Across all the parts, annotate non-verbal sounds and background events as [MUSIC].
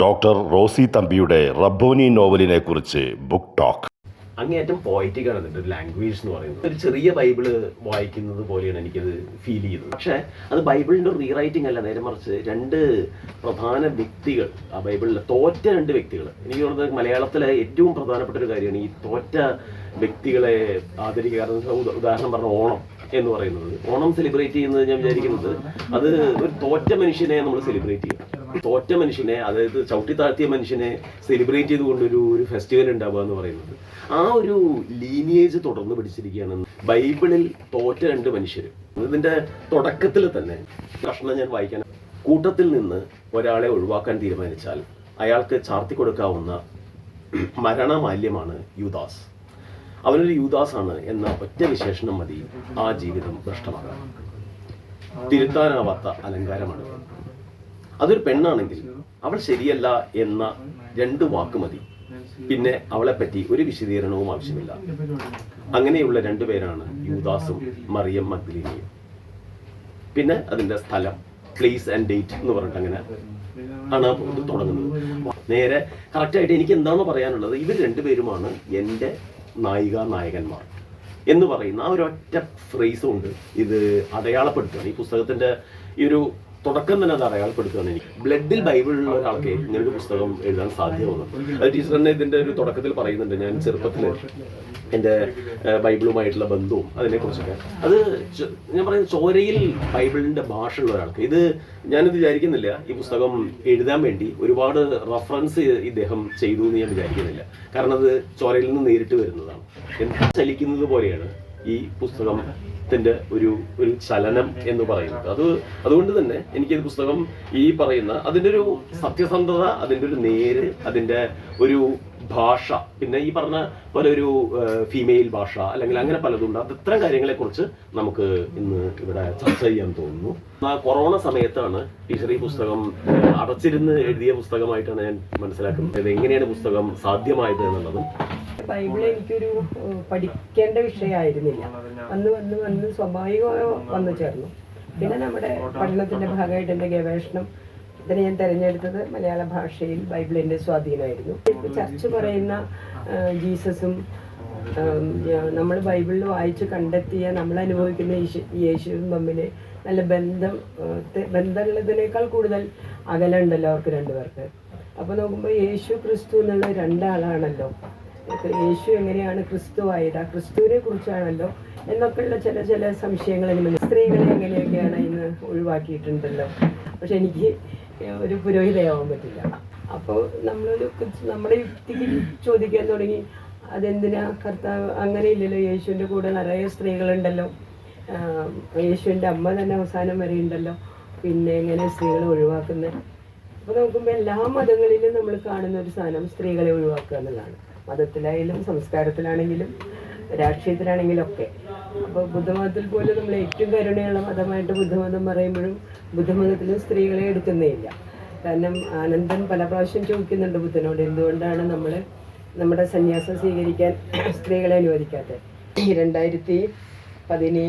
Doctor Rossi തമ്പിയുടെ റബ്ബോനി നോവലിനെ കുറിച്ച് ബുക്ക് ടോക്ക്. അങ്ങേയറ്റം പോയറ്റിക് ആണ് ഒരു ലാംഗ്വേജ് എന്ന് പറയുന്നത്. ഒരു ചെറിയ ബൈബിൾ വായിക്കുന്നത് പോലെയാണ് എനിക്കത് ഫീൽ ചെയ്തത് പക്ഷേ അത് ബൈബിളിന്റെ റീറൈറ്റിംഗ് അല്ല. നേരെ മറിച്ച് രണ്ട് പ്രധാന വ്യക്തികൾ ആ ബൈബിളിലെ തോറ്റ രണ്ട് വ്യക്തികൾ. എനിക്ക് തോന്നുന്നത് മലയാളത്തിലെ ഏറ്റവും പ്രധാനപ്പെട്ട ഒരു കാര്യമാണ് ഈ തോറ്റ വ്യക്തികളെ ആദരിക്കുക. ഉദാഹരണം പറഞ്ഞ ഓണം എന്ന് പറയുന്നത്. ഓണം സെലിബ്രേറ്റ് ചെയ്യുന്നത് ഞാൻ വിചാരിക്കുന്നത് അത് ഒരു തോറ്റ മനുഷ്യനെ നമ്മൾ സെലിബ്രേറ്റ് ചെയ്യും തോറ്റ മനുഷ്യനെ അതായത് ചവിട്ടി താഴ്ത്തിയ മനുഷ്യനെ സെലിബ്രേറ്റ് ചെയ്തുകൊണ്ട് ഒരു ഫെസ്റ്റിവൽ ഉണ്ടാവുക എന്ന് പറയുന്നത്. ആ ഒരു ലീനിയേജ് തുടർന്ന് പിടിച്ചിരിക്കുകയാണ് ബൈബിളിൽ തോറ്റ രണ്ട് മനുഷ്യർ ഇതിന്റെ തുടക്കത്തിൽ തന്നെ പ്രശ്നം ഞാൻ വായിക്കാൻ കൂട്ടത്തിൽ നിന്ന് ഒരാളെ ഒഴിവാക്കാൻ തീരുമാനിച്ചാൽ അയാൾക്ക് ചാർത്തി കൊടുക്കാവുന്ന മരണമാല്യമാണ് യുദാസ്. അവനൊരു യുദാസാണ് എന്ന ഒറ്റ വിശേഷണം മതി ആ ജീവിതം നഷ്ടമാകാം തിരുത്താനാവാത്ത അലങ്കാരമാണ്. അതൊരു പെണ്ണാണെങ്കിൽ അവൾ ശരിയല്ല എന്ന രണ്ട് വാക്ക് മതി. പിന്നെ അവളെപ്പറ്റി ഒരു വിശദീകരണവും ആവശ്യമില്ല. അങ്ങനെയുള്ള രണ്ടുപേരാണ് യൂദാസും മറിയം മഗ്ദലിനിയും. പിന്നെ അതിന്റെ സ്ഥലം പ്ലേസ് ആൻഡ് ഡേറ്റ് എന്ന് പറഞ്ഞിട്ട് അങ്ങനെ ആണ് തുടങ്ങുന്നത്. നേരെ കറക്റ്റായിട്ട് എനിക്ക് എന്താണോ പറയാനുള്ളത് ഇവർ രണ്ടുപേരുമാണ് എന്റെ നായിക നായകന്മാർ എന്ന് പറയുന്ന ആ ഒരു ഒറ്റ ഫ്രേസ് കൊണ്ട് ഇത് അടയാളപ്പെടുത്തുകയാണ്. ഈ പുസ്തകത്തിന്റെ ഈ ഒരു തുടക്കം തന്നെ അത് അടയാളപ്പെടുത്തുകയാണ് എനിക്ക്. ബ്ലഡിൽ ബൈബിളിലുള്ള ഒരാൾക്ക് ഇങ്ങനെ ഒരു പുസ്തകം എഴുതാൻ സാധ്യമാകുന്നു അത് ടീച്ചർ തന്നെ ഇതിന്റെ ഒരു തുടക്കത്തിൽ പറയുന്നുണ്ട്. ഞാൻ ചെറുപ്പത്തിൽ എന്റെ ബൈബിളുമായിട്ടുള്ള ബന്ധവും അതിനെക്കുറിച്ചൊക്കെ. അത് ഞാൻ പറയുന്നത് ചോരയിൽ ബൈബിളിന്റെ ഭാഷ ഉള്ള ഒരാൾക്ക്. ഇത് ഞാനിത് വിചാരിക്കുന്നില്ല. ഈ പുസ്തകം എഴുതാൻ വേണ്ടി ഒരുപാട് റഫറൻസ് ഇദ്ദേഹം ചെയ്തു എന്ന് ഞാൻ വിചാരിക്കുന്നില്ല. കാരണം അത് ചോരയിൽ നിന്ന് നേരിട്ട് വരുന്നതാണ്. എന്താ ചലിക്കുന്നത് പോലെയാണ് ഈ പുസ്തകത്തിന്റെ ഒരു ഒരു ചലനം എന്ന് പറയുന്നത്. അത് അതുകൊണ്ട് തന്നെ എനിക്ക് ഈ പുസ്തകം ഈ പറയുന്ന അതിന്റെ ഒരു സത്യസന്ധത അതിന്റെ ഒരു നേര് അതിന്റെ ഒരു ഭാഷ. പിന്നെ ഈ പറഞ്ഞ പോലെ ഒരു ഫീമെയിൽ ഭാഷ അല്ലെങ്കിൽ അങ്ങനെ പലതുണ്ട് അത് ഇത്തരം കാര്യങ്ങളെ കുറിച്ച് നമുക്ക് ഇന്ന് ഇവിടെ ചർച്ച ചെയ്യാൻ തോന്നുന്നു. ആ കൊറോണ സമയത്താണ് ടീച്ചർ ഈ പുസ്തകം അടച്ചിരുന്ന് എഴുതിയ പുസ്തകമായിട്ടാണ് ഞാൻ മനസ്സിലാക്കുന്നത്. എങ്ങനെയാണ് പുസ്തകം സാധ്യമായത് എന്നുള്ളതും. ബൈബിൾ എനിക്കൊരു പഠിക്കേണ്ട വിഷയമായിരുന്നില്ല. അന്ന് വന്ന് വന്ന് സ്വാഭാവികമായി വന്നു ചേർന്നു. പിന്നെ നമ്മുടെ പഠനത്തിന്റെ ഭാഗമായിട്ട് എന്റെ ഗവേഷണം ഇതിന് ഞാൻ തിരഞ്ഞെടുത്തത് മലയാള ഭാഷയിൽ ബൈബിളിന്റെ സ്വാധീനമായിരുന്നു. ചർച്ച പറയുന്ന ജീസസും നമ്മൾ ബൈബിളിൽ വായിച്ച് കണ്ടെത്തിയ നമ്മൾ അനുഭവിക്കുന്ന യേശു- യേശുവും തമ്മിൽ നല്ല ബന്ധം ബന്ധമുള്ളതിനേക്കാൾ കൂടുതൽ അകലുണ്ടല്ലോ അവർക്ക് രണ്ടുപേർക്ക്. അപ്പോൾ നോക്കുമ്പോൾ യേശു ക്രിസ്തു എന്നുള്ള രണ്ടാളാണല്ലോ. യേശു എങ്ങനെയാണ് ക്രിസ്തു ആയത് ആ ക്രിസ്തുവിനെ കുറിച്ചാണല്ലോ എന്നൊക്കെയുള്ള ചില ചില സംശയങ്ങൾ സ്ത്രീകളെ എങ്ങനെയൊക്കെയാണ് ഇന്ന് ഒഴിവാക്കിയിട്ടുണ്ടല്ലോ? പക്ഷെ എനിക്ക് ഒരു പുരോഹിതയാവാൻ പറ്റില്ല. അപ്പോൾ നമ്മളൊരു നമ്മുടെ യുക്തിക്ക് ചോദിക്കാൻ തുടങ്ങി അതെന്തിനാ കർത്താവ് അങ്ങനെ ഇല്ലല്ലോ യേശുവിന്റെ കൂടെ നിറയെ സ്ത്രീകളുണ്ടല്ലോ. യേശുവിന്റെ അമ്മ തന്നെ അവസാനം വരെ ഉണ്ടല്ലോ. പിന്നെ എങ്ങനെ സ്ത്രീകളെ ഒഴിവാക്കുന്നത് അപ്പോൾ നോക്കുമ്പോൾ എല്ലാ മതങ്ങളിലും നമ്മൾ കാണുന്ന ഒരു സാധനം സ്ത്രീകളെ ഒഴിവാക്കുക എന്നുള്ളതാണ്. മതത്തിലായാലും സംസ്കാരത്തിലാണെങ്കിലും രാഷ്ട്രീയത്തിലാണെങ്കിലും ഒക്കെ അപ്പോൾ ബുദ്ധമതത്തിൽ പോലും നമ്മൾ ഏറ്റവും കരുണയുള്ള മതമായിട്ട് ബുദ്ധമതം പറയുമ്പോഴും ബുദ്ധമതത്തിൽ സ്ത്രീകളെ എടുക്കുന്നേ ഇല്ല കാരണം ആനന്ദൻ പല പ്രാവശ്യം ചോദിക്കുന്നുണ്ട് ബുദ്ധനോട് എന്തുകൊണ്ടാണ് നമ്മൾ നമ്മുടെ സന്യാസം സ്വീകരിക്കാൻ [CLEARS THROAT] സ്ത്രീകളെ അനുവദിക്കാത്തത് രണ്ടായിരത്തി പതിനേ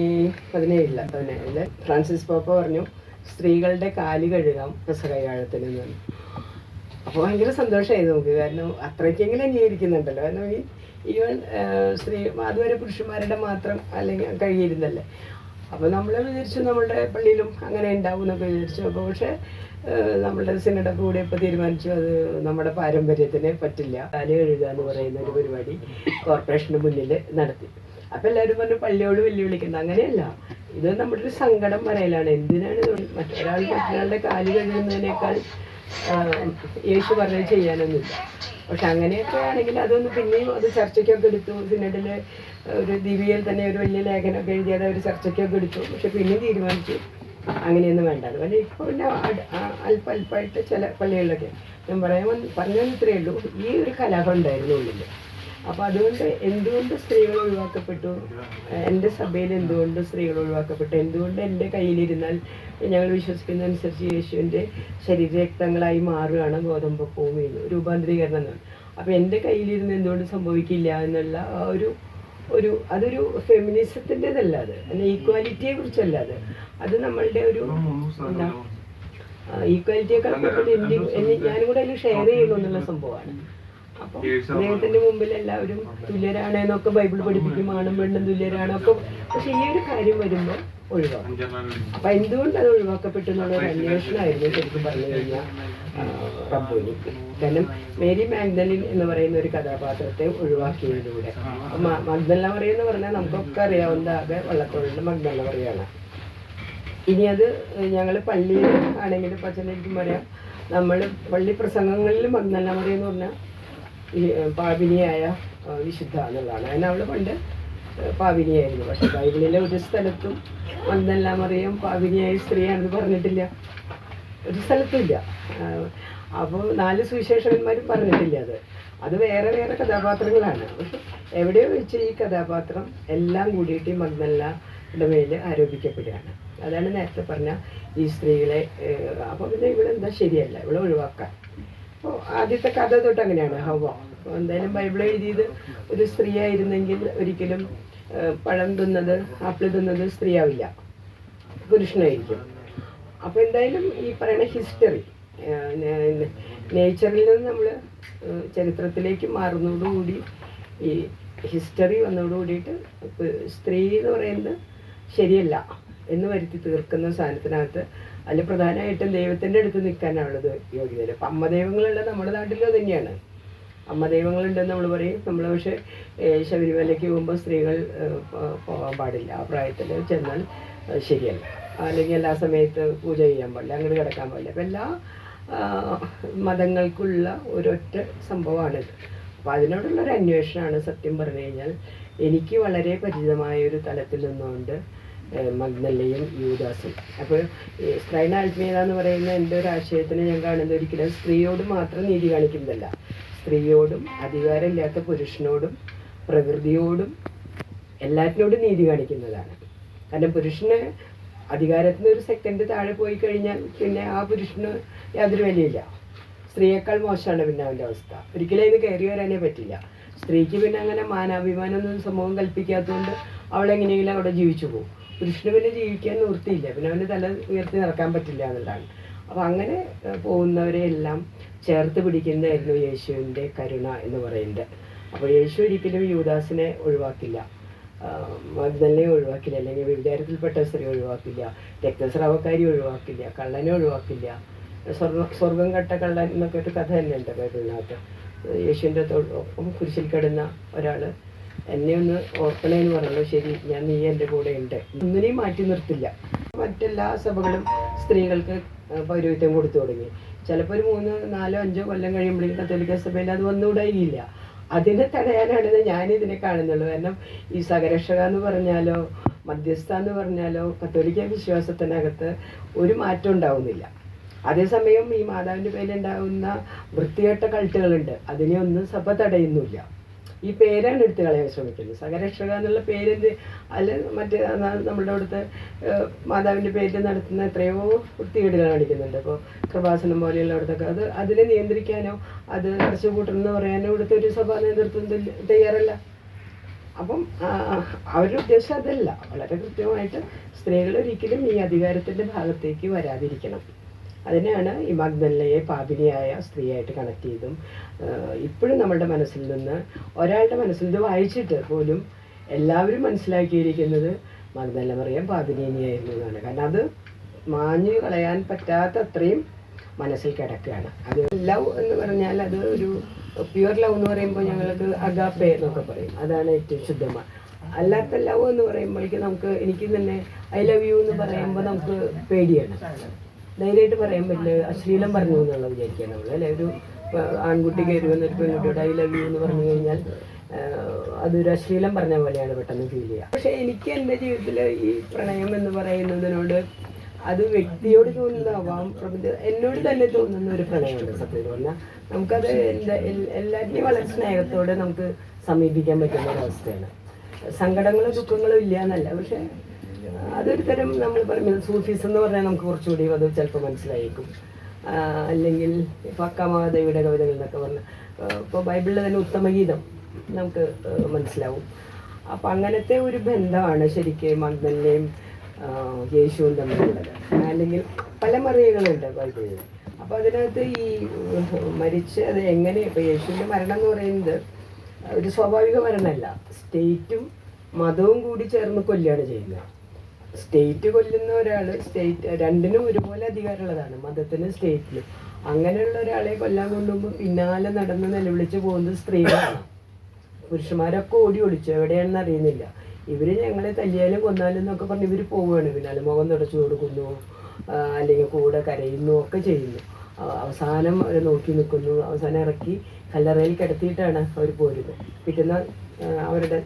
പതിനേഴില്ല പതിനേഴിൽ ഫ്രാൻസിസ് പോപ്പ പറഞ്ഞു സ്ത്രീകളുടെ കാൽ കഴുകാം പ്രസകയാഴത്തിൽ നിന്ന് അപ്പോൾ ഭയങ്കര സന്തോഷമായി നമുക്ക്. കാരണം അത്രയ്ക്കെങ്കിലും അംഗീകരിക്കുന്നുണ്ടല്ലോ. കാരണം ഈ ഈവൻ സ്ത്രീ അതുവരെ പുരുഷന്മാരുടെ മാത്രം അല്ലെങ്കിൽ കഴിയിരുന്നല്ലേ. അപ്പോൾ നമ്മൾ വിചാരിച്ചു നമ്മളുടെ പള്ളിയിലും അങ്ങനെ ഉണ്ടാവും എന്നൊക്കെ വിചാരിച്ചു. അപ്പോൾ പക്ഷേ നമ്മളുടെ സിനിമയുടെ കൂടെ ഇപ്പോൾ തീരുമാനിച്ചു. അത് നമ്മുടെ പാരമ്പര്യത്തിന് പറ്റില്ല. കാൽ എഴുതുക എന്ന് പറയുന്ന ഒരു പരിപാടി കോർപ്പറേഷന് മുന്നിൽ നടത്തി. അപ്പം എല്ലാവരും പറഞ്ഞു പള്ളിയോട് വെല്ലുവിളിക്കുന്നത് അങ്ങനെയല്ല. ഇത് നമ്മുടെ ഒരു സങ്കടം പറയലാണ് എന്തിനാണ് മറ്റൊരാൾ മറ്റൊരാളുടെ കാൽ കഴുകുന്നതിനേക്കാൾ യേശു പറഞ്ഞത് ചെയ്യാനൊന്നുമില്ല. പക്ഷെ അങ്ങനെയൊക്കെ ആണെങ്കിൽ അതൊന്ന് പിന്നെയും അത് ചർച്ചയ്ക്കൊക്കെ എടുത്തു. സിനഡിൽ ഒരു ദിവ്യയിൽ തന്നെ ഒരു വലിയ ലേഖനമൊക്കെ എഴുതി അത് ഒരു ചർച്ചയ്ക്കൊക്കെ എടുത്തു. പക്ഷെ പിന്നെയും തീരുമാനിച്ചു. അങ്ങനെയൊന്നും വേണ്ട. അതുപോലെ ഇപ്പോൾ പിന്നെ അല്പ അല്പമായിട്ട് ചില പള്ളികളിലൊക്കെ ഞാൻ പറയാൻ പറഞ്ഞു ഇത്രയേ ഉള്ളൂ. ഈ ഒരു കലഹം ഉണ്ടായിരുന്നു ഉള്ളിൽ അപ്പോൾ അതുകൊണ്ട് എന്തുകൊണ്ട് സ്ത്രീകൾ ഒഴിവാക്കപ്പെട്ടു? എന്റെ സഭയിൽ എന്തുകൊണ്ട് സ്ത്രീകൾ ഒഴിവാക്കപ്പെട്ടു? എന്തുകൊണ്ട് എന്റെ കയ്യിലിരുന്നാൽ ഞങ്ങൾ വിശ്വസിക്കുന്ന അനുസരിച്ച് യേശുവിന്റെ ശരീരരക്തങ്ങളായി മാറുകയാണ് ഗോതമ്പ് ഭൂമിയിൽ രൂപാന്തരീകരണം എന്നാണ് അപ്പോൾ എന്റെ കയ്യിലിരുന്ന് എന്തുകൊണ്ട് സംഭവിക്കില്ല എന്നുള്ള ആ ഒരു ഒരു അതൊരു ഫെമിനിസത്തിന്റെതല്ല അത്. അല്ലെ ഈക്വാലിറ്റിയെ കുറിച്ചല്ല അത്. അത് നമ്മളുടെ ഒരു എന്താ ഈക്വാലിറ്റിയൊക്കെ കൂടുതൽ എന്റെ ഞാനും കൂടെ അതിൽ ഷെയർ ചെയ്യണമെന്നുള്ള സംഭവമാണ്. അപ്പം ദൈവത്തിന്റെ മുമ്പിൽ എല്ലാവരും തുല്യരാണ് എന്നൊക്കെ ബൈബിൾ പഠിപ്പിക്കും ആണും പെണ്ണും തുല്യരാണ് ഒക്കെ പക്ഷെ ഈ ഒരു കാര്യം വരുമ്പോൾ ഒഴിവാക്കും. അപ്പൊ എന്തുകൊണ്ട് അത് ഒഴിവാക്കപ്പെട്ടു എന്നുള്ള ഒരു അന്വേഷണമായിരുന്നു ശരിക്കും പറഞ്ഞു കഴിഞ്ഞാൽ റബ്ബോനിക്ക് കാരണം മേരി മാഗ്ദലിൻ എന്ന് പറയുന്ന ഒരു കഥാപാത്രത്തെ ഒഴിവാക്കിയതിലൂടെ. മഗ്ദല മറിയ എന്ന് പറഞ്ഞാൽ നമുക്കൊക്കെ അറിയാവുന്ന ആകെ വള്ളത്തോളിന്റെ മഗ്ദല മറിയാണ് ഇനി അത് ഞങ്ങൾ പള്ളിയിൽ ആണെങ്കിലും പച്ചനെനിക്കും പറയാം നമ്മൾ പള്ളി പ്രസംഗങ്ങളിൽ മഗ്ദല മറിയെന്ന് പറഞ്ഞാൽ പാപിനിയായ വിശുദ്ധ എന്നുള്ളതാണ്. അതിന് അവൾ പണ്ട് പാവിനിയായിരുന്നു. പക്ഷെ ബൈബിളിലെ ഒരു സ്ഥലത്തും വന്നെല്ലാം അറിയാം പാപിനിയായ സ്ത്രീയാണെന്ന് പറഞ്ഞിട്ടില്ല. ഒരു സ്ഥലത്തുമില്ല. അപ്പോൾ നാല് സുവിശേഷകന്മാരും പറഞ്ഞിട്ടില്ല അത്. അത് വേറെ വേറെ കഥാപാത്രങ്ങളാണ്. പക്ഷെ എവിടെയോ വെച്ച് ഈ കഥാപാത്രം എല്ലാം കൂടിയിട്ട് ഈ മഗ്ദല്ലയുടെ മേൽ ആരോപിക്കപ്പെടുകയാണ്. അതാണ് നേരത്തെ പറഞ്ഞ ഈ സ്ത്രീകളെ അപ്പോൾ പിന്നെ ഇവിടെ എന്താ ശരിയല്ല. ഇവിടെ ഒഴിവാക്കാൻ. ആദ്യത്തെ കഥ തൊട്ട് അങ്ങനെയാണ്. ഹവ. എന്തായാലും ബൈബിൾ എഴുതിയത് ഒരു സ്ത്രീ ആയിരുന്നെങ്കിൽ ഒരിക്കലും പഴം തിന്നത് ആപ്പിൾ തിന്നത് സ്ത്രീയാവില്ല. പുരുഷനായിരിക്കും. അപ്പോൾ എന്തായാലും ഈ പറയുന്ന ഹിസ്റ്ററി നേച്ചറിൽ നിന്ന് നമ്മൾ ചരിത്രത്തിലേക്ക് മാറുന്നതോടുകൂടി ഈ ഹിസ്റ്ററി വന്നതോടുകൂടിയിട്ട് സ്ത്രീ എന്ന് പറയുന്നത് ശരിയല്ല എന്ന് വരുത്തി തീർക്കുന്ന സാധനത്തിനകത്ത് അതിൽ പ്രധാനമായിട്ടും ദൈവത്തിന്റെ അടുത്ത് നിൽക്കാനുള്ളത് യോഗ്യത. അപ്പം അമ്മ ദൈവങ്ങളുള്ള നമ്മുടെ നാട്ടിലും തന്നെയാണ്. അമ്മ ദൈവങ്ങളുണ്ടെന്ന് നമ്മൾ പറയും. നമ്മൾ പക്ഷേ ശബരിമലയ്ക്ക് പോകുമ്പോൾ സ്ത്രീകൾ പോകാൻ പാടില്ല. ആ പ്രായത്തിൽ ചെന്നാൽ ശരിയല്ല. അല്ലെങ്കിൽ എല്ലാ സമയത്ത് പൂജ ചെയ്യാൻ പാടില്ല. അങ്ങോട്ട് കിടക്കാൻ പാടില്ല. അപ്പം എല്ലാ മതങ്ങൾക്കുള്ള ഒരൊറ്റ സംഭവമാണിത് അപ്പം അതിനോടുള്ള ഒരു അന്വേഷണമാണ് സത്യം പറഞ്ഞു കഴിഞ്ഞാൽ എനിക്ക് വളരെ പരിചിതമായ ഒരു തലത്തിൽ നിന്നുകൊണ്ട് മഗ്നല്ലയും യൂദാസും അപ്പോൾ സ്ത്രൈന ആത്മീയത എന്ന് പറയുന്ന എന്റെ ഒരു ആശയത്തിന് ഞാൻ കാണുന്നത് ഒരിക്കലും സ്ത്രീയോട് മാത്രം നീതി കാണിക്കുന്നതല്ല. സ്ത്രീയോടും അധികാരമില്ലാത്ത പുരുഷനോടും പ്രകൃതിയോടും എല്ലാറ്റിനോടും നീതി കാണിക്കുന്നതാണ്. കാരണം പുരുഷന് അധികാരത്തിന് ഒരു സെക്കൻഡ് താഴെ പോയി കഴിഞ്ഞാൽ പിന്നെ ആ പുരുഷന് യാതൊരു വിലയില്ല. സ്ത്രീയേക്കാൾ മോശമാണ് പിന്നെ അവന്റെ അവസ്ഥ. ഒരിക്കലും അതിന് കയറി വരാനേ പറ്റില്ല. സ്ത്രീക്ക് പിന്നെ അങ്ങനെ മാനാഭിമാനം ഒന്നും സമൂഹം കൽപ്പിക്കാത്തതുകൊണ്ട് അവളെങ്ങനെയെങ്കിലും അവിടെ ജീവിച്ചു പോകും. പുരുഷന് ജീവിക്കാൻ നിവൃത്തിയില്ല. പിന്നെ അവന് തല ഉയർത്തി നടക്കാൻ പറ്റില്ല എന്നുള്ളതാണ്. അപ്പം അങ്ങനെ പോകുന്നവരെ എല്ലാം ചേർത്ത് പിടിക്കുന്നതായിരുന്നു യേശുവിന്റെ കരുണ എന്ന് പറയുന്നത്. അപ്പോൾ യേശു ഒരിക്കലും യൂദാസിനെ ഒഴിവാക്കില്ല. മഗ്ദലിനെ ഒഴിവാക്കില്ല. അല്ലെങ്കിൽ വിചാരത്തിൽപ്പെട്ട സ്ത്രീ ഒഴിവാക്കില്ല. രക്തസ്രാവക്കാരി ഒഴിവാക്കില്ല. കള്ളനെ ഒഴിവാക്കില്ല. സ്വർഗ സ്വർഗം കട്ട കള്ളൻ എന്നൊക്കെ ഒരു കഥ തന്നെ ഉണ്ട് ബൈബിളിനകത്ത്. യേശുവിന്റെ ഒപ്പം കുരിശിൽ കിടന്ന ഒരാൾ എന്നെ ഒന്ന് ഓർക്കണേന്ന് പറഞ്ഞു ശരി ഞാൻ നീ എന്റെ കൂടെ ഉണ്ട്. ഒന്നിനെയും മാറ്റി നിർത്തില്ല. മറ്റെല്ലാ സഭകളും സ്ത്രീകൾക്ക് പൗരോഹിത്യം കൊടുത്തു തുടങ്ങി. ചിലപ്പോൾ ഒരു മൂന്ന് നാലോ അഞ്ചോ കൊല്ലം കഴിയുമ്പോഴേക്കും കത്തോലിക്ക സഭയിൽ അത് വന്നുകൂടായില്ല അതിനെ തടയാനാണ് ഞാൻ ഇതിനെ കാണുന്നുള്ളൂ. കാരണം ഈ സഹരക്ഷക എന്ന് പറഞ്ഞാലോ മധ്യസ്ഥ എന്ന് പറഞ്ഞാലോ കത്തോലിക്ക വിശ്വാസത്തിനകത്ത് ഒരു മാറ്റം ഉണ്ടാവുന്നില്ല. അതേസമയം ഈ മാതാവിന്റെ പേരിലുണ്ടാകുന്ന വൃത്തികെട്ട കൾട്ടുകളുണ്ട് അതിനെ ഒന്നും സഭ തടയുന്നില്ല. ഈ പേരാണ് എടുത്ത് കളയാൻ ശ്രമിക്കുന്നത്. സഹരക്ഷക എന്നുള്ള പേരെന്ത് അല്ല മറ്റേ നമ്മളുടെ അവിടുത്തെ മാതാവിന്റെ പേരിൽ നടത്തുന്ന എത്രയോ വൃത്തികേടുകൾ കാണിക്കുന്നുണ്ട്. അപ്പോൾ കൃപാസനം പോലെയുള്ള അവിടുത്തെ അത് അതിനെ നിയന്ത്രിക്കാനോ അത് അടച്ചു കൂട്ടണമെന്ന് പറയാനോ ഇവിടുത്തെ ഒരു സഭാ നേതൃത്വം തയ്യാറല്ല. അപ്പം അവരുടെ ഉദ്ദേശം അതല്ല. വളരെ കൃത്യമായിട്ട് സ്ത്രീകൾ ഒരിക്കലും ഈ അധികാരത്തിന്റെ ഭാഗത്തേക്ക് വരാതിരിക്കണം. അതിനെയാണ് ഈ മഗ്ദല്ലയെ പാപിനിയായ സ്ത്രീയായിട്ട് കണക്ട് ചെയ്തും. ഇപ്പോഴും നമ്മളുടെ മനസ്സിൽ നിന്ന് ഒരാളുടെ മനസ്സിൽ ഇത് വായിച്ചിട്ട് പോലും എല്ലാവരും മനസ്സിലാക്കിയിരിക്കുന്നത് മഗ്ദല്ല മറിയാം പാപിനിയായിരുന്നു എന്നാണ്. കാരണം അത് മാഞ്ഞു കളയാൻ പറ്റാത്ത അത്രയും മനസ്സിൽ കിടക്കുകയാണ്. അത് ലവ് എന്ന് പറഞ്ഞാൽ അത് ഒരു പ്യുവർ ലവ് എന്ന് പറയുമ്പോൾ ഞങ്ങൾക്ക് അഗാപ്പേ എന്നൊക്കെ പറയും. അതാണ് ഏറ്റവും ശുദ്ധമായ അല്ലാത്ത ലവ് എന്ന് പറയുമ്പോഴേക്കും നമുക്ക് എനിക്ക് തന്നെ ഐ ലവ് യു എന്ന് പറയുമ്പോൾ നമുക്ക് പേടിയാണ്. ധൈര്യമായിട്ട് പറയാൻ പറ്റില്ല. അശ്ലീലം പറഞ്ഞു എന്നുള്ള വിചാരിക്കുക നമ്മൾ അല്ലെ? ഒരു ആൺകുട്ടി കയറി വന്നൊരു പെൺകുട്ടിയോട് ഐ ലവ് യു എന്ന് പറഞ്ഞു കഴിഞ്ഞാൽ അതൊരു അശ്ലീലം പറഞ്ഞ പോലെയാണ് പെട്ടെന്ന് ഫീൽ ചെയ്യുക. പക്ഷെ എനിക്ക് എന്റെ ജീവിതത്തിൽ ഈ പ്രണയം എന്ന് പറയുന്നതിനോട് അത് വ്യക്തിയോട് തോന്നുന്നതാവാം എന്നോട് തന്നെ തോന്നുന്ന ഒരു പ്രണയമുണ്ട് സത്യം പറഞ്ഞാൽ. നമുക്കത് എൽ- എല്ലാറ്റിനെയും വളരെ സ്നേഹത്തോടെ നമുക്ക് സമീപിക്കാൻ പറ്റുന്ന ഒരവസ്ഥയാണ് സങ്കടങ്ങളോ ദുഃഖങ്ങളോ ഇല്ല എന്നല്ല പക്ഷെ അതൊരു തരം നമ്മൾ പറയുന്നത് സൂഫീസ് എന്ന് പറഞ്ഞാൽ നമുക്ക് കുറച്ചുകൂടി അത് ചിലപ്പോൾ മനസ്സിലായേക്കും. അല്ലെങ്കിൽ പക്കാമാദേവിയുടെ കവിതകൾ എന്നൊക്കെ പറഞ്ഞ ഇപ്പോൾ ബൈബിളിലെ തന്നെ ഉത്തമഗീതം നമുക്ക് മനസ്സിലാവും. അപ്പം അങ്ങനത്തെ ഒരു ബന്ധമാണ് ശരിക്കും മഗ്ദലിനെയും ആ, യേശുവും തമ്മിലുള്ളത് അല്ലെങ്കിൽ പല മറിയകളുണ്ട് ബൈബിളിൽ. അപ്പോൾ അതിനകത്ത് ഈ മരിച്ച അത് എങ്ങനെ ഇപ്പോൾ യേശുവിന്റെ മരണം എന്ന് പറയുന്നത് ഒരു സ്വാഭാവിക മരണമല്ല. സ്റ്റേറ്റും മതവും കൂടി ചേർന്ന് കൊല്ലുകയാണ് ചെയ്യുന്നത്. സ്റ്റേറ്റ് കൊല്ലുന്ന ഒരാൾ സ്റ്റേറ്റ് രണ്ടിനും ഒരുപോലെ അധികാരമുള്ളതാണ് മതത്തിനും സ്റ്റേറ്റിനും. അങ്ങനെയുള്ള ഒരാളെ കൊല്ലാൻ കൊണ്ടുപോകുമ്പോൾ പിന്നാലെ നടന്ന് നിലവിളിച്ച് പോകുന്നത് സ്ത്രീകളാണ്. പുരുഷന്മാരൊക്കെ ഓടി ഒളിച്ചു എവിടെയാണെന്ന് അറിയുന്നില്ല. ഇവർ ഞങ്ങളെ തല്ലിയാലും കൊന്നാലും എന്നൊക്കെ പറഞ്ഞ് ഇവർ പോവുകയാണ്. പിന്നാലെ മുഖം തുടച്ചു കൊടുക്കുന്നു അല്ലെങ്കിൽ കൂടെ കരയുന്നു ഒക്കെ ചെയ്യുന്നു. അവസാനം അവർ നോക്കി നിൽക്കുന്നു അവസാനം ഇറക്കി കല്ലറയിൽ കിടത്തിയിട്ടാണ് അവർ പോരുന്നത്. പിറ്റുന്ന അവരുടെ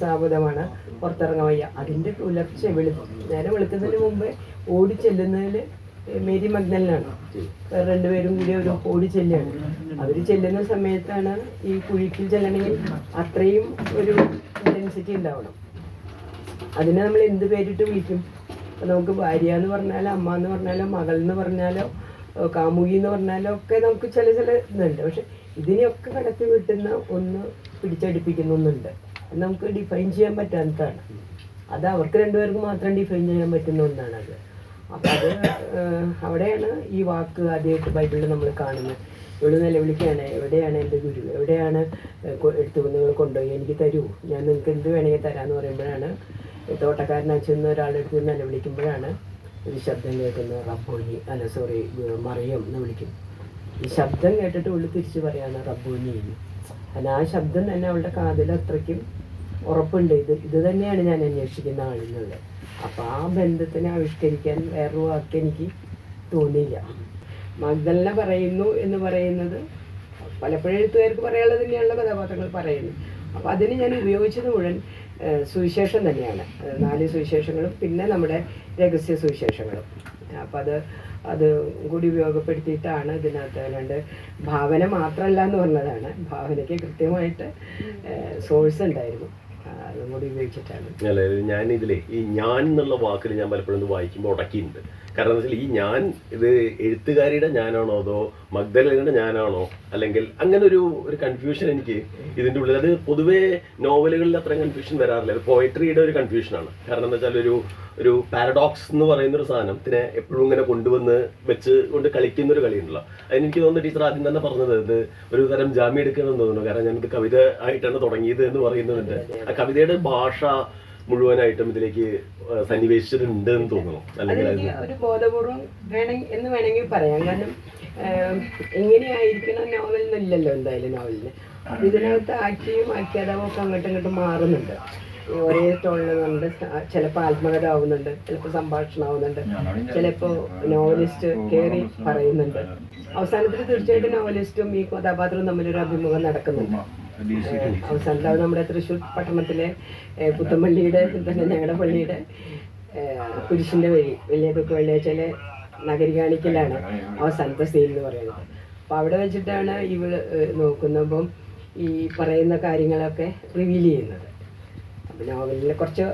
സാബുദമാണ് പുറത്തിറങ്ങാൻ വയ്യ. അതിന്റെ പുലർച്ചെ വെളു നേരെ വെളുക്കുന്നതിന് മുമ്പേ ഓടി ചെല്ലുന്നതിൽ മേരി മഗ്നലിനാണ്. വേറെ രണ്ടുപേരും കൂടി ഒരു ഓടി ചെല്ലുകയാണ്. അവർ ചെല്ലുന്ന സമയത്താണ് ഈ കുഴിക്കിൽ ചെല്ലണമെങ്കിൽ അത്രയും ഒരു ഇന്റൻസിറ്റി ഉണ്ടാവണം. അതിനെ നമ്മൾ എന്ത് പേരിട്ട് വിളിക്കും? അപ്പം നമുക്ക് ഭാര്യ എന്ന് പറഞ്ഞാലോ അമ്മ എന്ന് പറഞ്ഞാലോ മകൾ എന്ന് പറഞ്ഞാലോ കാമുകി എന്ന് പറഞ്ഞാലോ ഒക്കെ നമുക്ക് ചില ചില ഇതുണ്ട്. പക്ഷെ ഇതിനെയൊക്കെ കടത്തി വിട്ടുന്ന ഒന്ന് പിടിച്ചടിപ്പിക്കുന്ന ഒന്നുണ്ട് അത് നമുക്ക് ഡിഫൈൻ ചെയ്യാൻ പറ്റാത്തതാണ് അത് അവർക്ക് രണ്ടുപേർക്ക് മാത്രം ഡിഫൈൻ ചെയ്യാൻ പറ്റുന്ന ഒന്നാണ് അത് അപ്പം അത് അവിടെയാണ് ഈ വാക്ക് ആദ്യമായിട്ട് ബൈബിളിൽ നമ്മൾ കാണുന്നത്. ഇവിടെ നിലവിളിക്കുകയാണ് എവിടെയാണ് എന്റെ ഗുരു? എവിടെയാണ് എടുത്തു നിങ്ങൾ കൊണ്ടുപോയി? എനിക്ക് തരൂ. ഞാൻ നിങ്ങൾക്ക് എന്ത് വേണമെങ്കിൽ തരാമെന്ന് പറയുമ്പോഴാണ് തോട്ടക്കാരൻ അച്ഛൻ ഒരാളെടുത്ത് നിലവിളിക്കുമ്പോഴാണ് ഒരു ശബ്ദം കേൾക്കുന്ന റബ്ബോനി അല്ല സോറി മറിയം എന്ന് വിളിക്കും ഈ ശബ്ദം കേട്ടിട്ട് ഉള്ളിൽ തിരിച്ച് പറയാണ് റബ്ബോനി എന്ന്. കാരണം ആ ശബ്ദം തന്നെ അവളുടെ കാതിൽ അത്രയ്ക്കും ഉറപ്പുണ്ട്. ഇത് ഇത് തന്നെയാണ് ഞാൻ അന്വേഷിക്കുന്ന ആളെന്നുള്ളത് അപ്പം ആ ബന്ധത്തിനെ ആവിഷ്കരിക്കാൻ വേറൊരു വാക്ക് എനിക്ക് തോന്നിയില്ല. മഗ്ദലിനെ പറയുന്നു എന്ന് പറയുന്നത് പലപ്പോഴും എഴുത്തുകാർക്ക് പറയാനുള്ളത് തന്നെയാണല്ലോ കഥാപാത്രങ്ങൾ പറയുന്നത് അപ്പം അതിന് ഞാൻ ഉപയോഗിച്ചത് മുഴുവൻ സുവിശേഷം തന്നെയാണ്. നാല് സുവിശേഷങ്ങളും പിന്നെ നമ്മുടെ രഹസ്യ സുവിശേഷങ്ങളും. അപ്പം അത് അത് കൂടി ഉപയോഗപ്പെടുത്തിയിട്ടാണ് ഇതിനകത്ത് അല്ലാണ്ട് ഭാവന മാത്രമല്ല എന്ന് പറഞ്ഞതാണ്. ഭാവനയ്ക്ക് കൃത്യമായിട്ട് സോഴ്സ് ഉണ്ടായിരുന്നു. അതും കൂടി ഉപയോഗിച്ചിട്ടാണ്. ഞാൻ ഇതിലെ ഈ ഞാൻ എന്നുള്ള വാക്കിൽ ഞാൻ പലപ്പോഴും വായിക്കുമ്പോൾ ഉടക്കിയിട്ടുണ്ട്. കാരണം വെച്ചാൽ ഈ ഞാൻ ഇത് എഴുത്തുകാരിയുടെ ഞാനാണോ അതോ മഗ്ദലയുടെ ഞാനാണോ? അല്ലെങ്കിൽ അങ്ങനെ ഒരു ഒരു കൺഫ്യൂഷൻ എനിക്ക് ഇതിന്റെ ഉള്ളിൽ. അത് പൊതുവേ നോവലുകളിൽ അത്രയും കൺഫ്യൂഷൻ വരാറില്ല. അത് പോയട്രിയുടെ ഒരു കൺഫ്യൂഷനാണ് കാരണം എന്താ വെച്ചാൽ ഒരു ഒരു പാരഡോക്സ് എന്ന് പറയുന്ന ഒരു സാധനം സാധനത്തിനെ എപ്പോഴും ഇങ്ങനെ കൊണ്ടുവന്ന് വെച്ച് കൊണ്ട് കളിക്കുന്ന ഒരു കളിയുണ്ടല്ലോ. അതിന് എനിക്ക് തോന്നുന്നു ടീച്ചർ ആദ്യം തന്നെ പറഞ്ഞത് ഇത് ഒരു തരം ജാമ്യം എടുക്കണമെന്ന് തോന്നുന്നു. കാരണം ഞാനിത് കവിത ആയിട്ടാണ് തുടങ്ങിയത് എന്ന് പറയുന്നുണ്ട് ആ കവിതയുടെ ഭാഷ മുഴുവനായിട്ടും ഇതിലേക്ക് സന്നിവേശിച്ചിട്ടുണ്ട് എന്ന് തോന്നുന്നു. അല്ലെങ്കിൽ ഒരു ബോധപൂർവം വേണം എന്ന് വേണമെങ്കിൽ പറയാം. കാരണം എങ്ങനെയായിരിക്കണം നോവൽ എന്നില്ലല്ലോ എന്തായാലും നോവലിന് ഇതിനകത്ത് ആക്ടിയും ആഖ്യാതാവും ഒക്കെ അങ്ങോട്ടും ഇങ്ങോട്ടും മാറുന്നുണ്ട്. ഒരേ ടോണിലുണ്ട് ചിലപ്പോൾ ആത്മകഥ ആവുന്നുണ്ട് ചിലപ്പോൾ സംഭാഷണം ആവുന്നുണ്ട് ചിലപ്പോൾ നോവലിസ്റ്റ് കയറി പറയുന്നുണ്ട്. അവസാനത്തിൽ തീർച്ചയായിട്ടും നോവലിസ്റ്റും ഈ കഥാപാത്രവും തമ്മിലൊരു അഭിമുഖം നടക്കുന്നുണ്ട്. അത് നമ്മുടെ തൃശ്ശൂർ പട്ടണത്തിലെ പുത്തമ്പള്ളിയുടെ തന്നെ ഞങ്ങളുടെ പള്ളിയുടെ കുരിശിന്റെ വഴി വലിയ ദുഃഖ വെള്ളിയാഴ്ചയിലെ നഗരികാണിക്കലാണ് അവസാനത്തെ സീൻ എന്ന് പറയുന്നത്. അപ്പോൾ അവിടെ വെച്ചിട്ടാണ് ഇവൾ നോക്കുന്നപ്പം ഈ പറയുന്ന കാര്യങ്ങളൊക്കെ റിവീൽ ചെയ്യുന്നത്. അപ്പം നോവലിൽ കുറച്ച്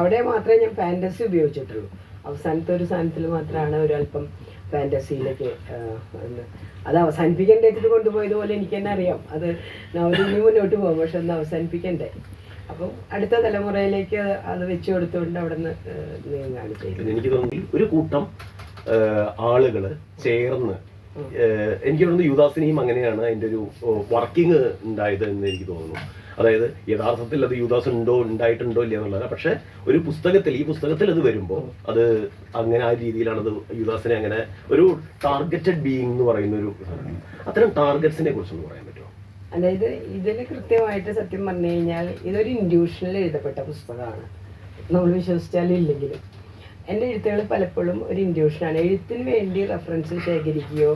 അവിടെ മാത്രമേ ഞാൻ ഫാന്റസി ഉപയോഗിച്ചിട്ടുള്ളൂ. അവസാനത്തെ ഒരു സാധനത്തിൽ മാത്രമാണ് ഒരല്പം ഫാന്റസിയിലേക്ക് അത് അവസാനിപ്പിക്കേണ്ടത് കൊണ്ടുപോയതുപോലെ എനിക്ക് തന്നെ അറിയാം അത് നോവൽ മുന്നോട്ട് പോകും പക്ഷെ ഒന്ന് അവസാനിപ്പിക്കണ്ടേ. അപ്പം അടുത്ത തലമുറയിലേക്ക് അത് വെച്ച് കൊടുത്തുകൊണ്ട് അവിടെ നിന്ന് നീങ്ങാണ് എനിക്ക് തോന്നി ഒരു കൂട്ടം ആളുകൾ ചേർന്ന് എനിക്ക് തോന്നുന്നു യുദാസിനെയും അങ്ങനെയാണ് അതിന്റെ ഒരു വർക്കിംഗ് ഉണ്ടായത് എന്ന് എനിക്ക് തോന്നുന്നു. അതായത് യഥാർത്ഥത്തിൽ അത് യുദാസ് ഉണ്ടോ ഉണ്ടായിട്ടുണ്ടോ ഇല്ല എന്നുള്ളതല്ല. പക്ഷെ ഒരു പുസ്തകത്തിൽ ഈ പുസ്തകത്തിൽ അത് വരുമ്പോൾ അത് അങ്ങനെ ആ രീതിയിലാണ് അത് യുദാസിനെ അങ്ങനെ ഒരു ടാർഗറ്റഡ് ബീയിങ് എന്ന് പറയുന്ന ഒരു. അത്തരം ടാർഗറ്റ്സിനെ കുറിച്ചൊന്ന് പറയാൻ പറ്റുമോ? അതായത് ഇതിൽ കൃത്യമായിട്ട് സത്യം പറഞ്ഞു കഴിഞ്ഞാൽ ഇതൊരു ഇൻഡ്യൂഷനിൽ എഴുതപ്പെട്ട പുസ്തകമാണ്. നമ്മൾ വിശ്വസിച്ചാലും ഇല്ലെങ്കിലും. എന്റെ എഴുത്തുകൾ പലപ്പോഴും ഒരു ഇൻഡ്യൂഷനാണ്. എഴുത്തിന് വേണ്ടി റെഫറൻസ് ശേഖരിക്കുകയോ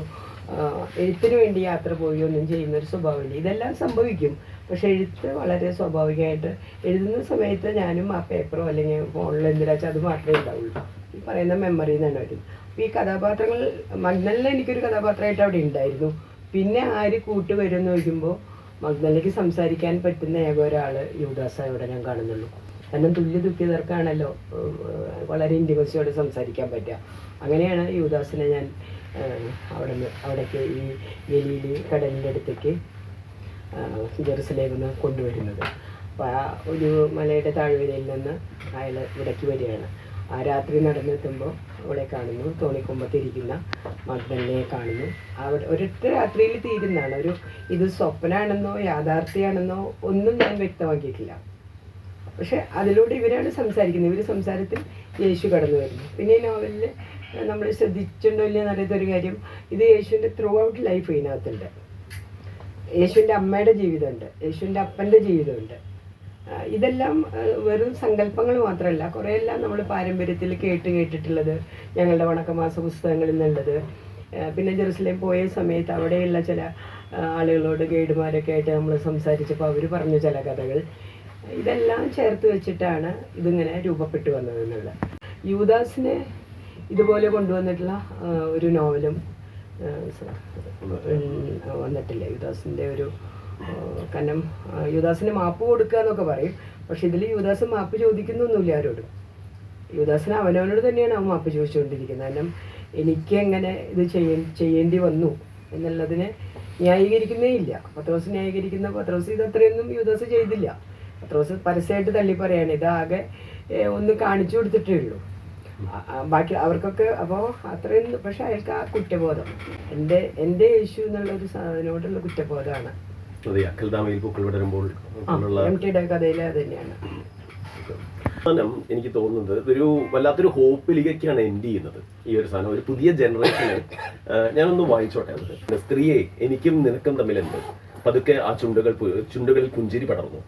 എഴുത്തിന് വേണ്ടി യാത്ര പോവുകയോ ഒന്നും ചെയ്യുന്ന ഒരു സ്വഭാവമില്ല ഇതെല്ലാം സംഭവിക്കും. പക്ഷെ എഴുത്ത് വളരെ സ്വാഭാവികമായിട്ട് എഴുതുന്ന സമയത്ത് ഞാനും ആ പേപ്പറോ അല്ലെങ്കിൽ ഫോണിലോ എന്തിനാച്ചാൽ അത് മാത്രമേ ഉണ്ടാവുള്ളൂ. ഈ പറയുന്ന മെമ്മറി തന്നെ വരും അപ്പോൾ ഈ കഥാപാത്രങ്ങൾ മഗ്നലിൽ എനിക്കൊരു കഥാപാത്രമായിട്ട് അവിടെ ഉണ്ടായിരുന്നു. പിന്നെ ആര് കൂട്ട് വരും എന്ന് ചോദിക്കുമ്പോൾ മഗ്നലിലേക്ക് സംസാരിക്കാൻ പറ്റുന്ന ഏക ഒരാൾ യുവദാസ ഇവിടെ ഞാൻ കാണുന്നുള്ളൂ. കാരണം തുല്യ തുല്യതർക്കാണല്ലോ വളരെ ഇന്റിമസിയോടെ സംസാരിക്കാൻ പറ്റുക. അങ്ങനെയാണ് യുവദാസിനെ ഞാൻ അവിടെ നിന്ന് അവിടേക്ക് ഈ വലിയ കടലിന്റെ അടുത്തേക്ക് ജെറുസലേമിൽ നിന്ന് കൊണ്ടുവരുന്നത്. അപ്പോൾ ആ ഒരു മലയുടെ താഴ്വരയിൽ നിന്ന് അയാൾ ഇവിടേക്ക് വരികയാണ്. ആ രാത്രി നടന്നെത്തുമ്പോൾ അവളെ കാണുന്നു തോണിക്കൊമ്പത്തിരിക്കുന്ന മഗ്ദലിനെ കാണുന്നു. അവിടെ ഒരൊറ്റ രാത്രിയിൽ തീരുന്നതാണ്. ഒരു ഇത് സ്വപ്നമാണെന്നോ യാഥാർത്ഥ്യമാണെന്നോ ഒന്നും ഞാൻ വ്യക്തമാക്കിയിട്ടില്ല. പക്ഷെ അതിലൂടെ ഇവരാണ് സംസാരിക്കുന്നത്. ഇവർ സംസാരത്തിൽ യേശു കടന്നു വരുന്നു. പിന്നെ നോവലിൽ നമ്മൾ ശ്രദ്ധിച്ചിട്ടുണ്ടോ ഇല്ലയെന്ന് എന്നറിയാത്ത ഒരു കാര്യം ഇത് യേശുവിന്റെ ത്രൂ ഔട്ട് ലൈഫ് ഇതിനകത്തുണ്ട്. യേശുവിന്റെ അമ്മയുടെ ജീവിതമുണ്ട്. യേശുവിന്റെ അപ്പന്റെ ജീവിതമുണ്ട്. ഇതെല്ലാം വെറും സങ്കല്പങ്ങൾ മാത്രമല്ല. കുറേയെല്ലാം നമ്മൾ പാരമ്പര്യത്തിൽ കേട്ട് കേട്ടിട്ടുള്ളത് ഞങ്ങളുടെ വണക്കമാസ പുസ്തകങ്ങളിൽ നിന്നുള്ളത്. പിന്നെ ജെറുസലേം പോയ സമയത്ത് അവിടെയുള്ള ചില ആളുകളോട് ഗൈഡുമാരൊക്കെ ആയിട്ട് നമ്മൾ സംസാരിച്ചപ്പോൾ അവർ പറഞ്ഞു ചില കഥകൾ. ഇതെല്ലാം ചേർത്ത് വെച്ചിട്ടാണ് ഇതിങ്ങനെ രൂപപ്പെട്ടു വന്നത് എന്നുള്ളത് യൂദാസിനെ ഇതുപോലെ കൊണ്ടുവന്നിട്ടുള്ള ഒരു നോവലും വന്നിട്ടില്ല. യുവദാസിന്റെ ഒരു കാരണം ആ, മാപ്പ് കൊടുക്കുക എന്നൊക്കെ പറയും. പക്ഷെ ഇതിൽ യുവദാസ് മാപ്പ് ചോദിക്കുന്നൊന്നുമില്ല ആരോടും. യുവദാസിന് അവനവനോട് തന്നെയാണ് അവൻ മാപ്പ് ചോദിച്ചുകൊണ്ടിരിക്കുന്നത്. കാരണം എനിക്ക് എങ്ങനെ ഇത് ചെയ്യ ചെയ്യേണ്ടി വന്നു എന്നുള്ളതിനെ ന്യായീകരിക്കുന്നേ ഇല്ല. പത്രോസ് ന്യായീകരിക്കുന്ന പത്രോസ് ഇത് അത്രയൊന്നും യുവദാസ് ചെയ്തില്ല. പത്രോസ് പരസ്യമായിട്ട് തള്ളി പറയാണ്. ഇതാകെ ഒന്ന് കാണിച്ചു കൊടുത്തിട്ടേ ഉള്ളൂ. ബാക്കി അവർക്കൊക്കെ അപ്പോൾ അത്രയും പക്ഷെ അയാൾക്ക് ആ കുറ്റബോധം. എന്റെ എന്റെ യേശു എന്നുള്ള ഒരു സാധനോടുള്ള കുറ്റബോധമാണ്. അതെ അക്കൽദാമയിൽ പൂക്കൾ വിടരുമ്പോൾ അത് തന്നെയാണ്. സാധനം എനിക്ക് തോന്നുന്നത് ഇതൊരു വല്ലാത്തൊരു ഹോപ്പിലേക്കാണ് എൻഡ് ചെയ്യുന്നത് ഈ ഒരു സാധനം. ഒരു പുതിയ ജനറേഷന് ഞാനൊന്ന് വായിച്ചോട്ടെ അത്. സ്ത്രീയെ എനിക്കും നിനക്കും തമ്മിലുണ്ട് പതുക്കെ ആ ചുണ്ടുകൾ ചുണ്ടുകളിൽ പുഞ്ചിരി പടർന്നു.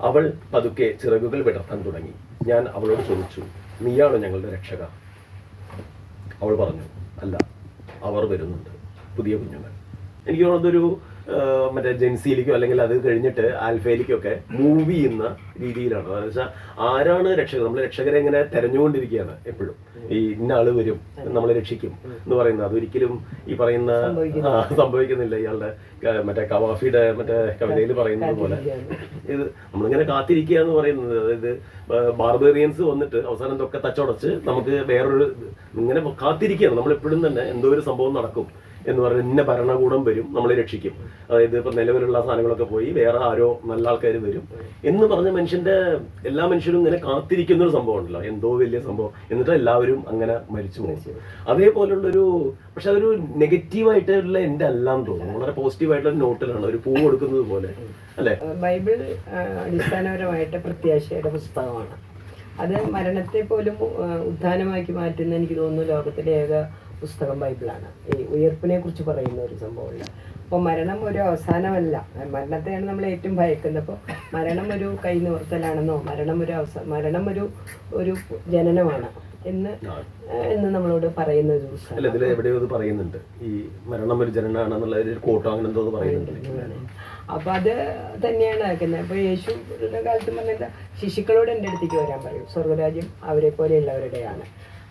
അവൾ പതുക്കെ ചിറകുകൾ വിടർത്താൻ തുടങ്ങി. ഞാൻ അവളോട് ചോദിച്ചു നീയാണോ ഞങ്ങളുടെ രക്ഷക? അവൾ പറഞ്ഞു അല്ല അവർ വരുന്നുണ്ട് പുതിയ കുഞ്ഞുങ്ങൾ. എനിക്ക് തോന്നുന്നത് ഒരു മറ്റേ ജെൻസിയിലേക്കോ അല്ലെങ്കിൽ അത് കഴിഞ്ഞിട്ട് ആൽഫയിലേക്കോ ഒക്കെ മൂവ് ചെയ്യുന്ന രീതിയിലാണ്. അതെന്ന് വെച്ചാൽ ആരാണ് രക്ഷകർ? നമ്മൾ രക്ഷകരെ ഇങ്ങനെ തെരഞ്ഞുകൊണ്ടിരിക്കുകയാണ് എപ്പോഴും. ഈ ഇന്ന ആൾ വരും നമ്മളെ രക്ഷിക്കും എന്ന് പറയുന്നത്. അതൊരിക്കലും ഈ പറയുന്ന സംഭവിക്കുന്നില്ല. ഇയാളുടെ മറ്റേ കവാഫിയുടെ മറ്റേ കവിതയിൽ പറയുന്നത് പോലെ. ഇത് നമ്മളിങ്ങനെ കാത്തിരിക്കുക എന്ന് പറയുന്നത്. അതായത് ബാർബേറിയൻസ് വന്നിട്ട് അവസാനം ഇതൊക്കെ തച്ചടച്ച് നമുക്ക് വേറൊരു ഇങ്ങനെ കാത്തിരിക്കുകയാണ്. നമ്മൾ നമ്മളെപ്പോഴും തന്നെ എന്തോ ഒരു സംഭവം നടക്കും. എന്ന് പറഞ്ഞ് ഇന്ന ഭരണകൂടം വരും നമ്മളെ രക്ഷിക്കും. അതായത് ഇപ്പൊ നിലവിലുള്ള സാധനങ്ങളൊക്കെ പോയി വേറെ ആരോ നല്ല ആൾക്കാർ വരും എന്ന് പറഞ്ഞ മനുഷ്യന്റെ എല്ലാ മനുഷ്യരും ഇങ്ങനെ കാത്തിരിക്കുന്ന ഒരു സംഭവം ഉണ്ടല്ലോ എന്തോ വലിയ സംഭവം. എന്നിട്ട് എല്ലാവരും അങ്ങനെ മരിച്ചു പോകും. അതേപോലുള്ളൊരു പക്ഷെ അതൊരു നെഗറ്റീവായിട്ടുള്ള എന്റെ അല്ലാന്ന് തോന്നുന്നു. വളരെ പോസിറ്റീവായിട്ടുള്ള നോട്ടിലാണ്. ഒരു പൂ കൊടുക്കുന്നത് പോലെ. അല്ലെ? ബൈബിൾ അടിസ്ഥാനപരമായിട്ട് പ്രത്യാശയുടെ പുസ്തകമാണ്. അത് മരണത്തെ പോലും ഉദ്ധാനമാക്കി മാറ്റുന്ന എനിക്ക് തോന്നുന്നു ലോകത്തിലെ ഏക പുസ്തകം ബൈബിളാണ്. ഈ ഉയർപ്പിനെ കുറിച്ച് പറയുന്ന ഒരു സംഭവമില്ല അപ്പോൾ മരണം ഒരു അവസാനമല്ല. മരണത്തെയാണ് നമ്മൾ ഏറ്റവും ഭയക്കുന്നത്. അപ്പോൾ മരണം ഒരു കൈ നിവർത്തലാണെന്നോ മരണം ഒരു അവസാന മരണം ഒരു ഒരു ജനനമാണ് എന്ന് എന്ന് നമ്മളോട് പറയുന്ന ഒരു പുസ്തകം. അല്ല ഇതിൽ എവിടെയോ ഇത് പറയുന്നുണ്ട്. ഈ മരണം ഒരു ജനനാണെന്നുള്ള ഒരു കോട്ടോ അങ്ങനെ എന്തോ പറയുന്നുണ്ട്. അപ്പൊ അത് തന്നെയാണ് ആക്കുന്നത്. അപ്പൊ യേശുവിന്റെ കാലത്ത് പറഞ്ഞ ശിശുക്കളോട് എന്റെ അടുത്തേക്ക് വരാൻ പറയും. സ്വർഗരാജ്യം അവരെ പോലെയുള്ളവരുടെയാണ്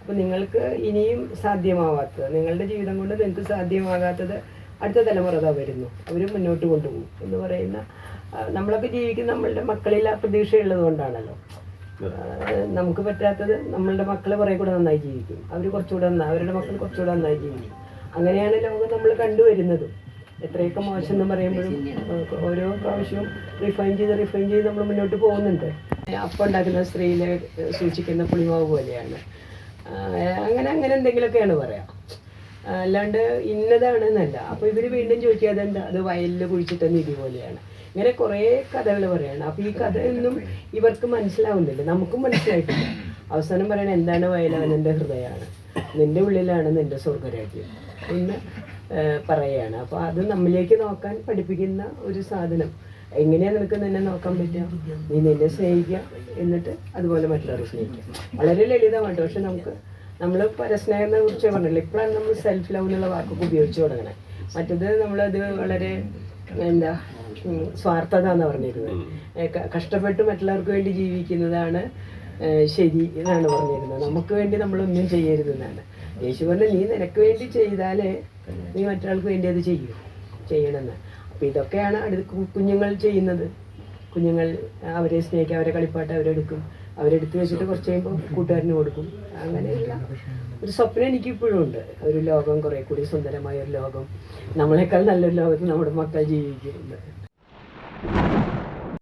അപ്പൊ നിങ്ങൾക്ക് ഇനിയും സാധ്യമാവാത്തത് നിങ്ങളുടെ ജീവിതം കൊണ്ട് നിങ്ങൾക്ക് സാധ്യമാകാത്തത് അടുത്ത തലമുറ അതാ വരുന്നു. അവർ മുന്നോട്ട് കൊണ്ടുപോകും എന്ന് പറയുന്ന നമ്മളൊക്കെ ജീവിക്കുന്ന നമ്മളുടെ മക്കളിൽ ആ പ്രതീക്ഷയുള്ളത് കൊണ്ടാണല്ലോ നമുക്ക് പറ്റാത്തത് നമ്മളുടെ മക്കളെ കുറെ കൂടെ നന്നായി ജീവിക്കും. അവർ കുറച്ചുകൂടെ നന്നായി അവരുടെ മക്കൾ കുറച്ചുകൂടെ നന്നായി ജീവിക്കും. അങ്ങനെയാണ് ലോകം നമ്മൾ കണ്ടുവരുന്നതും. എത്രയൊക്കെ മോശം എന്ന് പറയുമ്പോഴും ഓരോ പ്രാവശ്യവും റിഫൈൻ ചെയ്ത് റിഫൈൻ ചെയ്ത് നമ്മൾ മുന്നോട്ട് പോകുന്നുണ്ട്. അപ്പം ഉണ്ടാക്കുന്ന സ്ത്രീയിലെ സൂക്ഷിക്കുന്ന പുളിമാവ് പോലെയാണ്. അങ്ങനെ അങ്ങനെ എന്തെങ്കിലുമൊക്കെയാണ് പറയാം. അല്ലാണ്ട് ഇന്നതാണ് എന്നല്ല അപ്പോൾ ഇവർ വീണ്ടും ചോദിക്കുക അതെന്താ അത് വയലിൽ കുഴിച്ചിട്ട നിധി പോലെയാണ്. ഇങ്ങനെ കുറേ കഥകൾ പറയാണ്. അപ്പോൾ ഈ കഥയൊന്നും ഇവർക്ക് മനസ്സിലാവുന്നില്ല. നമുക്കും മനസ്സിലായിട്ടില്ല. അവസാനം പറയണ എന്താണ് വയലവൻ എന്റെ ഹൃദയമാണ്. നിന്റെ ഉള്ളിലാണ് നിന്റെ സ്വർഗരാജ്യം എന്ന് പറയാണ്. അപ്പോൾ അത് നമ്മിലേക്ക് നോക്കാൻ പഠിപ്പിക്കുന്ന ഒരു സാധനം. എങ്ങനെയാ നിനക്ക് നിന്നെ നോക്കാൻ പറ്റുക? നീ നിന്നെ സ്നേഹിക്കുക എന്നിട്ട് അതുപോലെ മറ്റുള്ളവരെ സ്നേഹിക്കുക. വളരെ ലളിതമായിട്ട് പക്ഷെ നമുക്ക് നമ്മൾ പരസ്നേഹത്തെ കുറിച്ച് പറഞ്ഞില്ല ഇപ്പോഴാണ് നമ്മൾ സെൽഫ് ലവ് എന്നുള്ള വാക്കൊക്കെ ഉപയോഗിച്ച് തുടങ്ങണേ. മറ്റത് നമ്മളത് വളരെ എന്താ സ്വാർത്ഥത എന്ന് പറഞ്ഞിരുന്നത് കഷ്ടപ്പെട്ട് മറ്റുള്ളവർക്ക് വേണ്ടി ജീവിക്കുന്നതാണ് ശരി എന്നാണ് പറഞ്ഞിരുന്നത് നമുക്ക് വേണ്ടി നമ്മളൊന്നും ചെയ്യരുതെന്നാണ് യേശു പറഞ്ഞ നീ നിനക്ക് വേണ്ടി ചെയ്താലേ നീ മറ്റൊരാൾക്ക് വേണ്ടി അത് ചെയ്യൂ. ചെയ്യണമെന്ന്. അപ്പം ഇതൊക്കെയാണ് അടുത്ത് കുഞ്ഞുങ്ങൾ ചെയ്യുന്നത്. കുഞ്ഞുങ്ങൾ അവരെ സ്നേഹിക്കുക അവരെ കളിപ്പാട്ട് അവരെടുക്കും അവരെടുത്ത് വെച്ചിട്ട് കുറച്ച് കഴിയുമ്പോൾ കൂട്ടുകാരന് കൊടുക്കും. അങ്ങനെയുള്ള ഒരു സ്വപ്നം എനിക്ക് ഇപ്പോഴും ഉണ്ട്. ഒരു ലോകം കുറേ കൂടി സുന്ദരമായ ഒരു ലോകം. നമ്മളെക്കാൾ നല്ലൊരു ലോകത്ത് നമ്മുടെ മക്കൾ ജീവിക്കുന്നുണ്ട്.